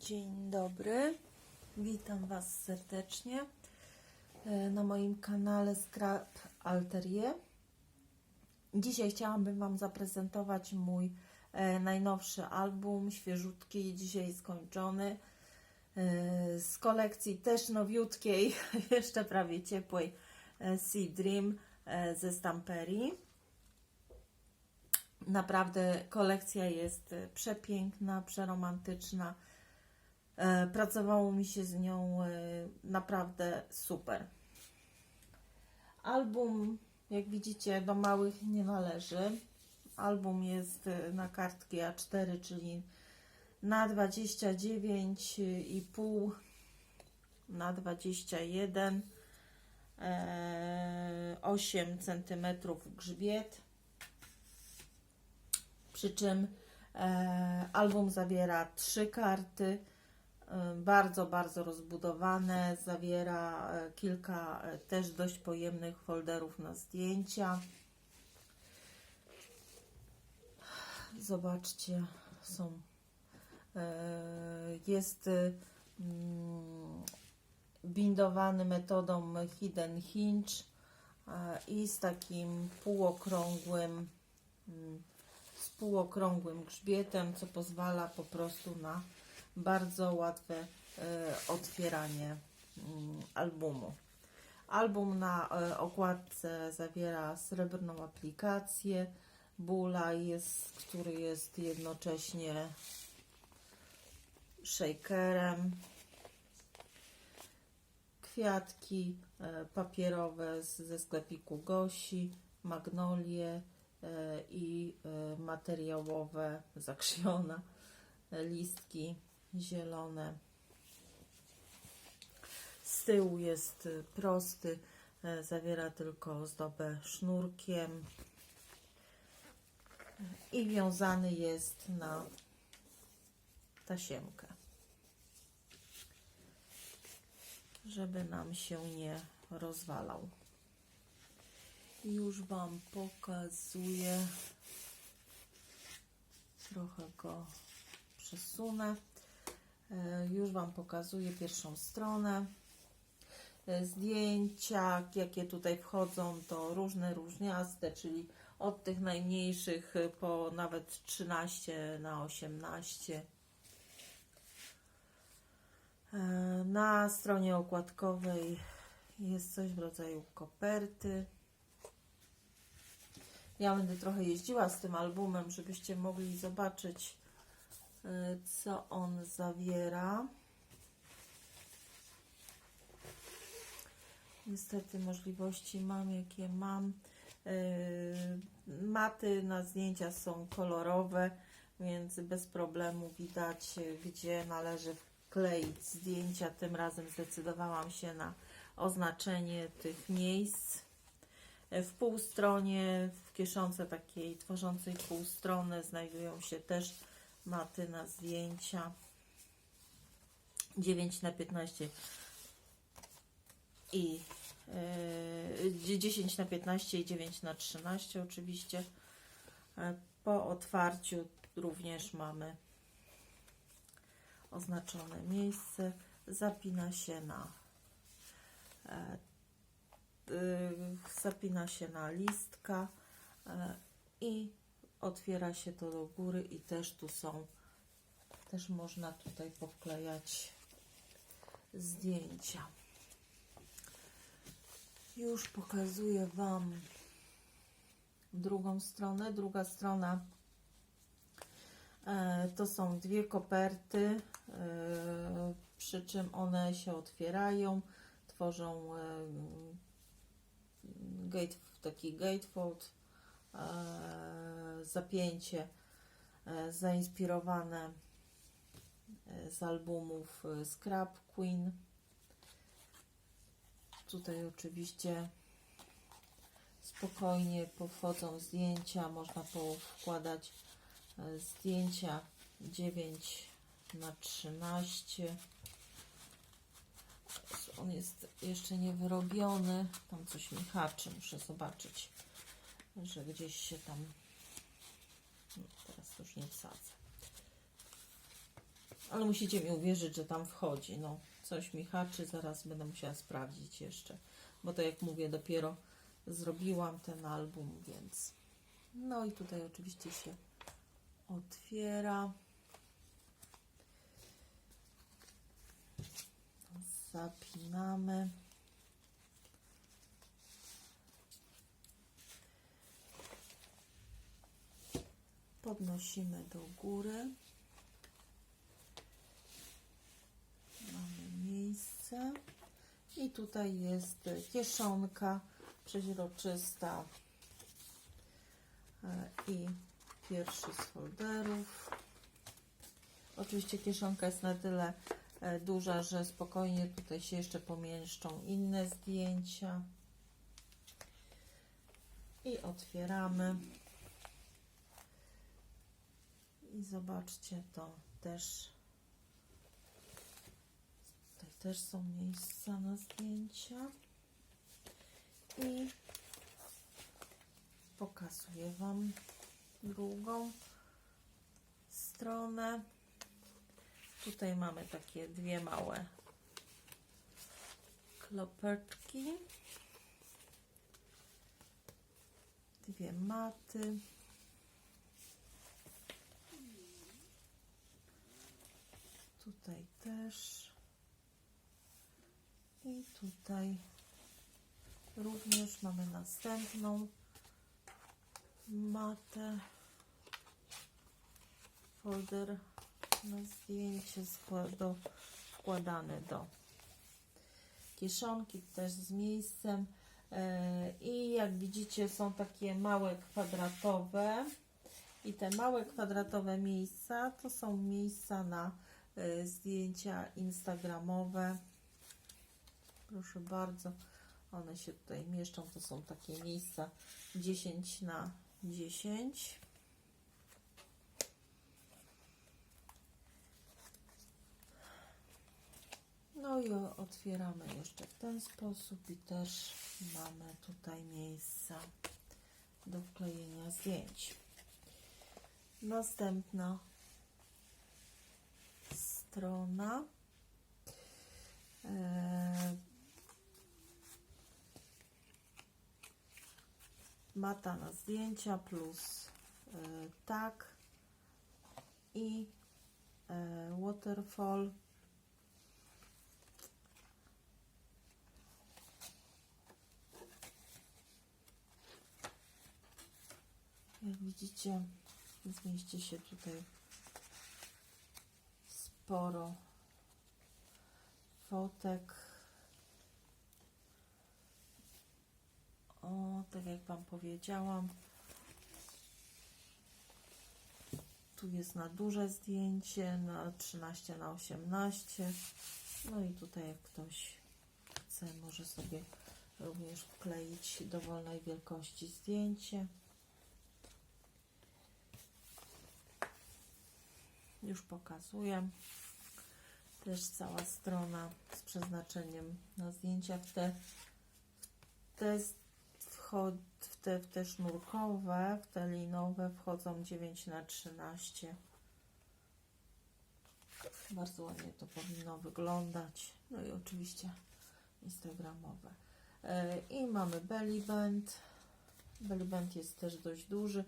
Dzień dobry, witam Was serdecznie e, na moim kanale Scrap Alterier. Dzisiaj chciałabym Wam zaprezentować mój e, najnowszy album, świeżutki, dzisiaj skończony, e, z kolekcji też nowiutkiej, jeszcze prawie ciepłej Sea Dream ze Stamperii. Naprawdę kolekcja jest przepiękna, przeromantyczna. E, Pracowało mi się z nią e, naprawdę super. Album, jak widzicie, do małych nie należy. Album jest e, na kartki A4, czyli na 29,5 na 21 e, 8 cm grzbiet przy czym album zawiera trzy karty, bardzo, bardzo rozbudowane, zawiera e, kilka e, też dość pojemnych folderów na zdjęcia. Zobaczcie, są jest mm, bindowany metodą hidden hinge i z takim półokrągłym mm, z półokrągłym grzbietem, co pozwala po prostu na bardzo łatwe e, otwieranie mm, albumu. Album na e, okładce zawiera srebrną aplikację, bula, jest, który jest jednocześnie shakerem, kwiatki e, papierowe ze sklepiku Gosi, magnolie, i materiałowe, zakrzywione listki zielone. Z tyłu jest e, prosty, e, zawiera tylko ozdobę sznurkiem i wiązany jest na tasiemkę, żeby nam się nie rozwalał. Już Wam pokazuję. Trochę go przesunę. E, Już Wam pokazuję pierwszą stronę. E, Zdjęcia, jakie tutaj wchodzą, to różne, różniaste, czyli od tych najmniejszych e, po nawet 13 na 18. E, Na stronie okładkowej jest coś w rodzaju koperty. Ja będę trochę jeździła z tym albumem, żebyście mogli zobaczyć, y, co on zawiera. Niestety możliwości mam, jakie mam. Y, Maty na zdjęcia są kolorowe, więc bez problemu widać, gdzie należy wkleić zdjęcia. Tym razem zdecydowałam się na oznaczenie tych miejsc. W półstronie, w kieszonce takiej tworzącej półstronę znajdują się też maty na zdjęcia. 9 na 15 i yy, 10 na 15 i 9 na 13 oczywiście. E, Po otwarciu również mamy oznaczone miejsce. Zapina się na e, y, zapina się na listka y, i otwiera się to do góry i też tu są też można tutaj poklejać zdjęcia. Już pokazuję Wam drugą stronę. Druga strona e, to są dwie koperty e, przy czym one się otwierają tworzą e, gate, taki gatefold, zapięcie e, zainspirowane e, z albumów e, Scrap Queen. Tutaj oczywiście spokojnie powchodzą zdjęcia, można powkładać e, zdjęcia 9 na 13 on jest jeszcze nie wyrobiony. Tam coś mi haczy, muszę zobaczyć, że gdzieś się tam. No, teraz już nie wsadzę. Ale musicie mi uwierzyć, że tam wchodzi. No, coś mi haczy, zaraz będę musiała sprawdzić jeszcze. Bo to jak mówię, dopiero zrobiłam ten album, więc. No i tutaj oczywiście się otwiera. Zapinamy. Podnosimy do góry. Mamy miejsce. I tutaj jest kieszonka przeźroczysta e, i pierwszy z folderów. Oczywiście kieszonka jest na tyle e, duża, że spokojnie tutaj się jeszcze pomieszczą inne zdjęcia. I otwieramy. I zobaczcie, to też tutaj też są miejsca na zdjęcia. I pokazuję Wam drugą stronę. Tutaj mamy takie dwie małe klopeczki. Dwie maty. Tutaj też. I tutaj również mamy następną matę. Folder na zdjęcie do, wkładany do kieszonki też z miejscem. E, I jak widzicie są takie małe kwadratowe i te małe kwadratowe miejsca to są miejsca na zdjęcia instagramowe. Proszę bardzo, one się tutaj mieszczą. To są takie miejsca 10 na 10. No i otwieramy jeszcze w ten sposób i też mamy tutaj miejsca do wklejenia zdjęć. Następna strona. Eee, mata na zdjęcia plus e, tag i e, waterfall. Jak widzicie, zmieści się tutaj sporo fotek. O, tak jak Wam powiedziałam, tu jest na duże zdjęcie, na 13 na 18. No i tutaj jak ktoś chce, może sobie również wkleić dowolnej wielkości zdjęcie. Już pokazuję. Też cała strona z przeznaczeniem na zdjęcia w te, w te, w te, w te sznurkowe, w te linowe wchodzą 9 na 13 Bardzo ładnie to powinno wyglądać. No i oczywiście instagramowe. E, I mamy belly band. Belly band jest też dość duży,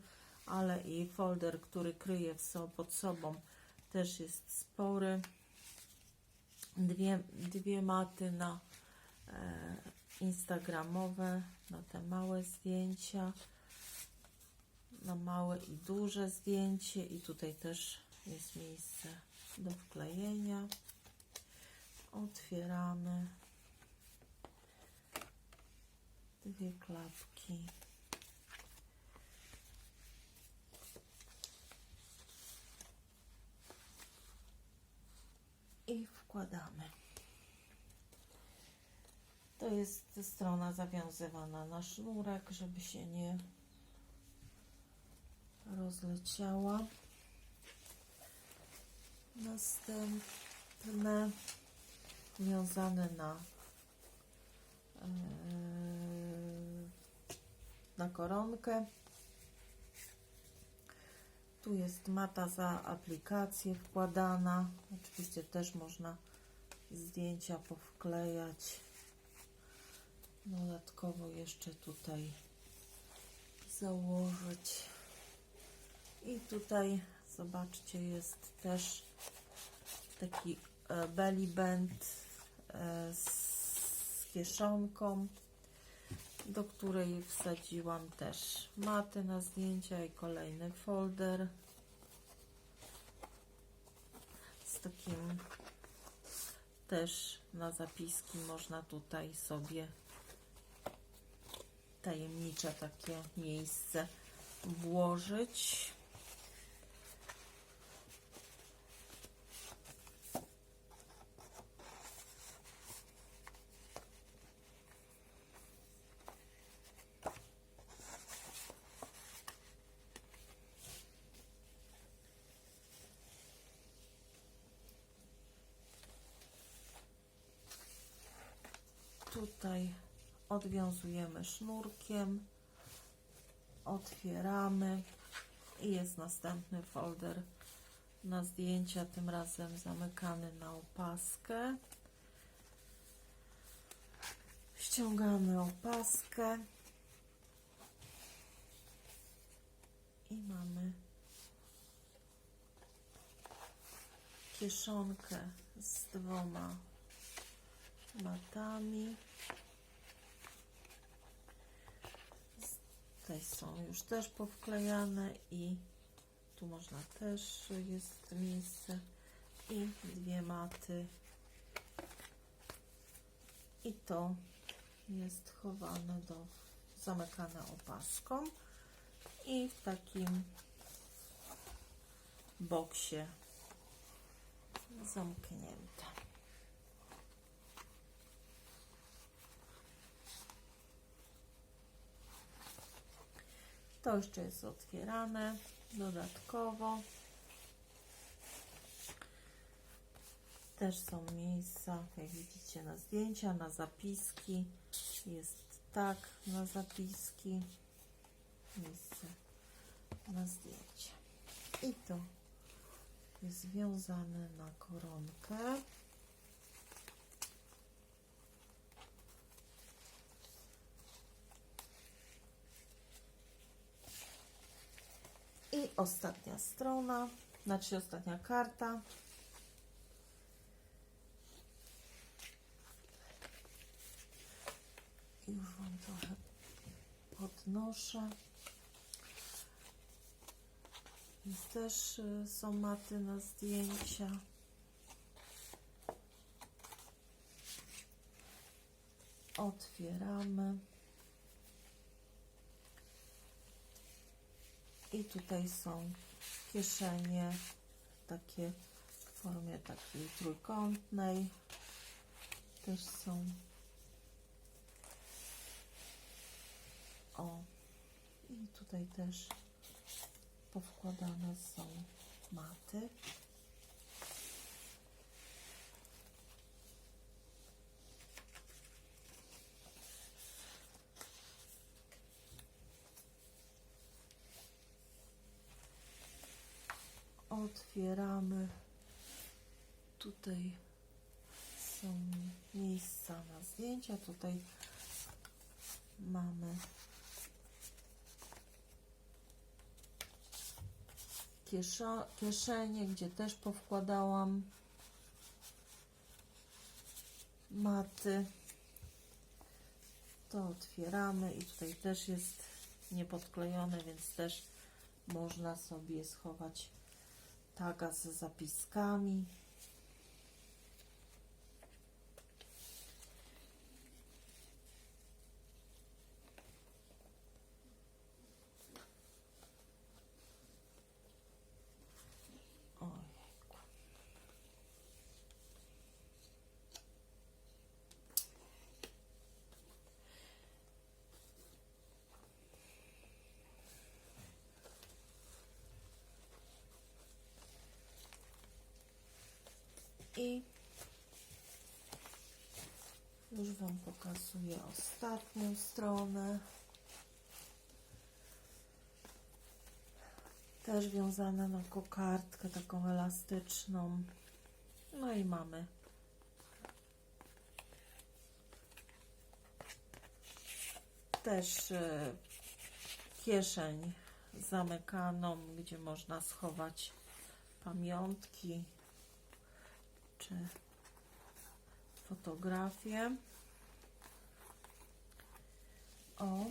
ale i folder, który kryje pod sobą też jest spory. Dwie, dwie maty na e, instagramowe, na te małe zdjęcia, na małe i duże zdjęcie i tutaj też jest miejsce do wklejenia. Otwieramy dwie klapki. I wkładamy. To jest strona zawiązywana na sznurek, żeby się nie rozleciała. Następne wiązane na yy, na koronkę. Tu jest mata za aplikację wkładana. Oczywiście też można zdjęcia powklejać. Dodatkowo jeszcze tutaj założyć. I tutaj zobaczcie jest też taki e, belly band e, z kieszonką, do której wsadziłam też maty na zdjęcia i kolejny folder z takim też na zapiski można tutaj sobie tajemnicze takie miejsce włożyć. Tutaj odwiązujemy sznurkiem, otwieramy i jest następny folder na zdjęcia, tym razem zamykany na opaskę. Ściągamy opaskę i mamy kieszonkę z dwoma matami. Tutaj są już też powklejane i tu można też jest miejsce i dwie maty i to jest chowane do zamykane opaską i w takim boksie zamknięte. To jeszcze jest otwierane dodatkowo. Też są miejsca, jak widzicie, na zdjęcia, na zapiski. Jest tak na zapiski. Miejsce na zdjęcie. I to jest związane na koronkę. I ostatnia strona, znaczy ostatnia karta. Już Wam trochę podnoszę. Jest też y, są maty na zdjęcia. Otwieramy. I tutaj są kieszenie takie w formie takiej trójkątnej. Też są. O. I tutaj też powkładane są maty. Otwieramy. Tutaj są miejsca na zdjęcia. Tutaj mamy kieszenie, gdzie też powkładałam maty. To otwieramy i tutaj też jest niepodklejone, więc też można sobie schować taga z zapiskami. Już Wam pokazuję ostatnią stronę. Też wiązane na kokardkę taką elastyczną. No i mamy też e, kieszeń zamykaną, gdzie można schować pamiątki czy fotografie. O.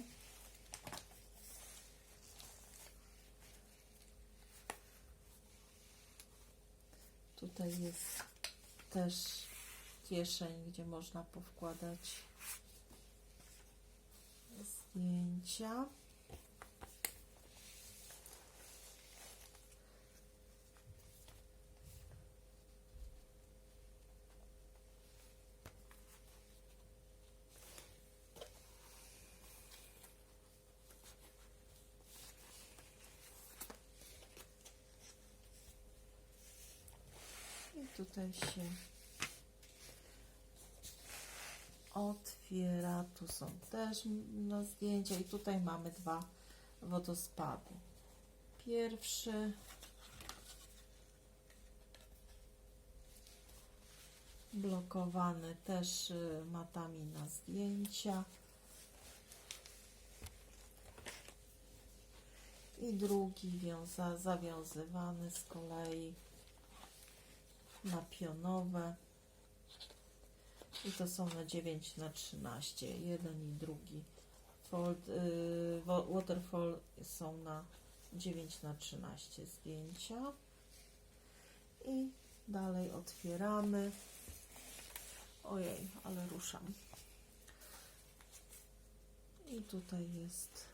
Tutaj jest też kieszeń, gdzie można powkładać zdjęcia. I tutaj się otwiera. Tu są też na zdjęcia i tutaj mamy dwa wodospady. Pierwszy blokowany też y, matami na zdjęcia. I drugi wiąza, zawiązywany z kolei na pionowe. I to są na 9 na 13, jeden i drugi. Fold, y, wa- waterfall są na 9 na 13 zdjęcia. I dalej otwieramy. Ojej, ale ruszam. I tutaj jest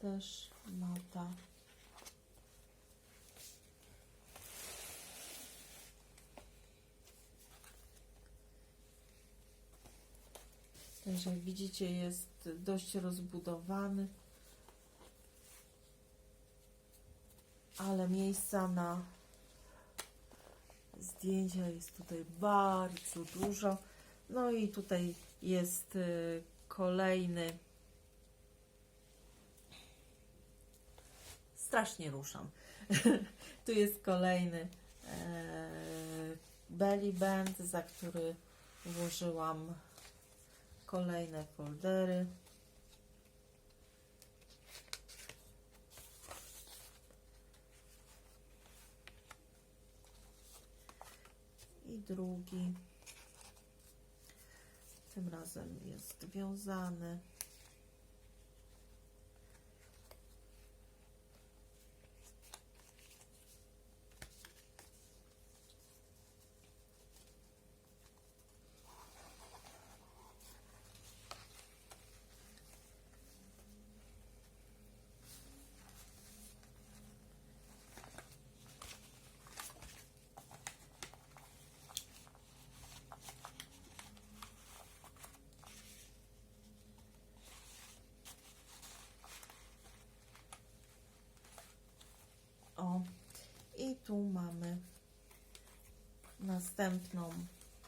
też mata. Także jak widzicie jest dość rozbudowany. Ale miejsca na zdjęcia jest tutaj bardzo dużo. No i tutaj jest y, kolejny. Strasznie ruszam. tu jest kolejny e, belly band, za który włożyłam kolejne foldery. I drugi. Tym razem jest wiązany. O, i tu mamy następną,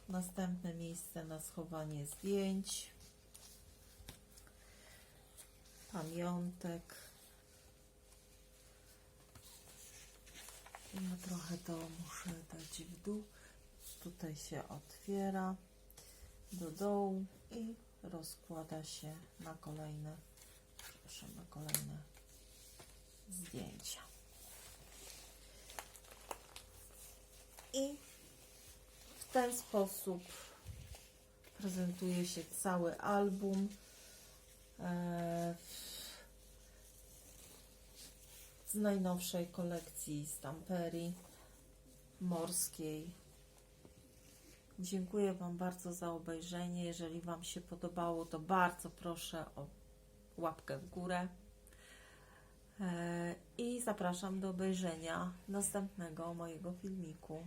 następne miejsce na schowanie zdjęć, pamiątek. Ja trochę to muszę dać w dół. Tutaj się otwiera do dołu i rozkłada się na kolejne, na kolejne zdjęcia. I w ten sposób prezentuje się cały album. e, Z najnowszej kolekcji Stamperii morskiej. Dziękuję Wam bardzo za obejrzenie. Jeżeli Wam się podobało, to bardzo proszę o łapkę w górę. E, I zapraszam do obejrzenia następnego mojego filmiku.